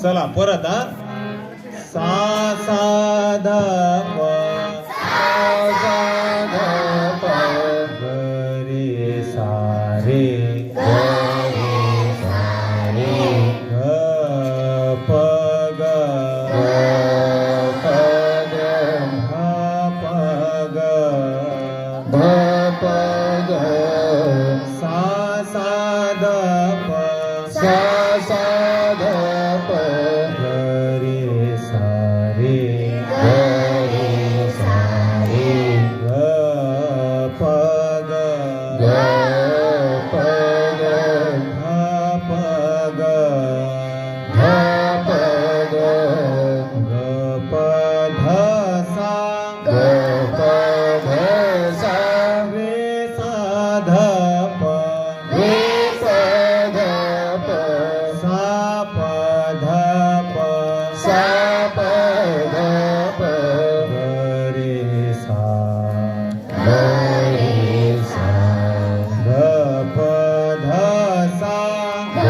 चला परत हा. सा सा ध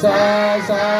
sa sa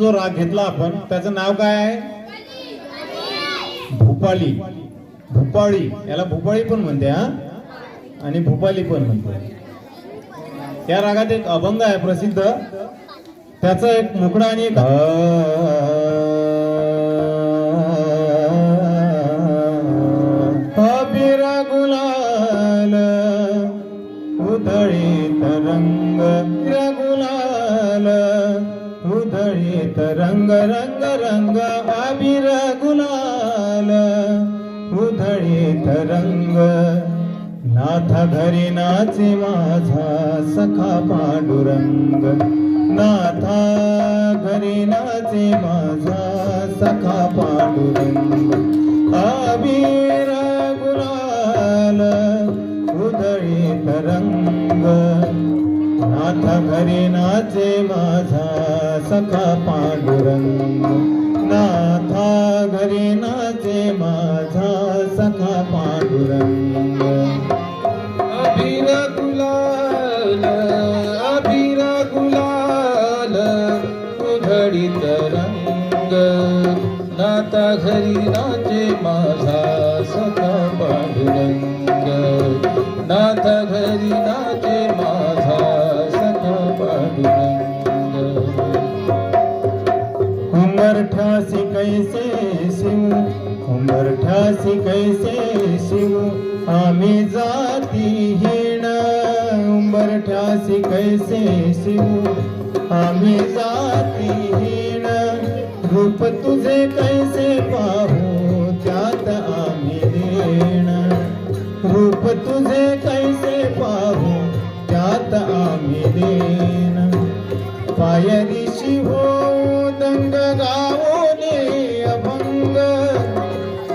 जो राग घेतला आपण त्याचं नाव काय आहे? भूपाली. भूपाळी. याला भूपाळी पण म्हणते हा? आणि भूपाली पण म्हणते. या रागात एक अभंग आहे प्रसिद्ध. त्याचं एक मुकडा आणि एक गुलाल उधळी तरंग. उधळीत रंग रंग रंग आबिर गुलाल. उधळीत रंग नाथा घरी नाचे माझा सखा पांडुरंग. नाथा घरी नाचे माझा सखा पांडुरंग. आबिर गुलाल उधळीत रंग नाथा घरी नाचे माझा सखा पांडुरंग. नाथा घरी नाचे माझा सखा पांडुरंग. अभिर गुलाल अभिरा गुलाल उधळीत रंग. नाता घरी नाचे माझा सखा पांडुरंग. कैसे शिव आम्ही जातीहीण उंबरठासी कैसे शिव आम्ही जातीहीण रूप तुझे कैसे पाहू?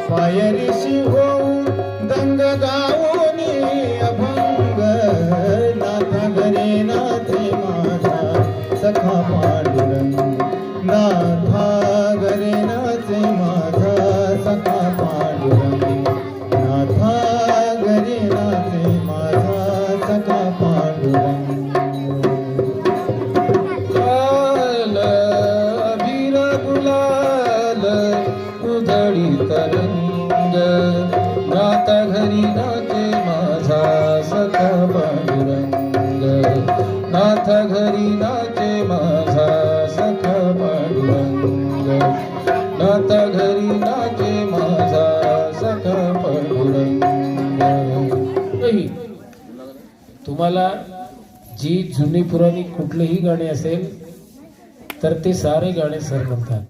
Pai, ele se उधळीत रंग नाता घरी नाचे माझा सखा पांडुरंग. नाथा घरी नाचे माझा सखा पांडुरंग. नाथा घरी नाचे माझा सखा पांडुरंग. नाही. तुम्हाला जी जुनी पुराणी कुठलेही गाणे असेल तर ते सारे गाणे सर म्हणतात.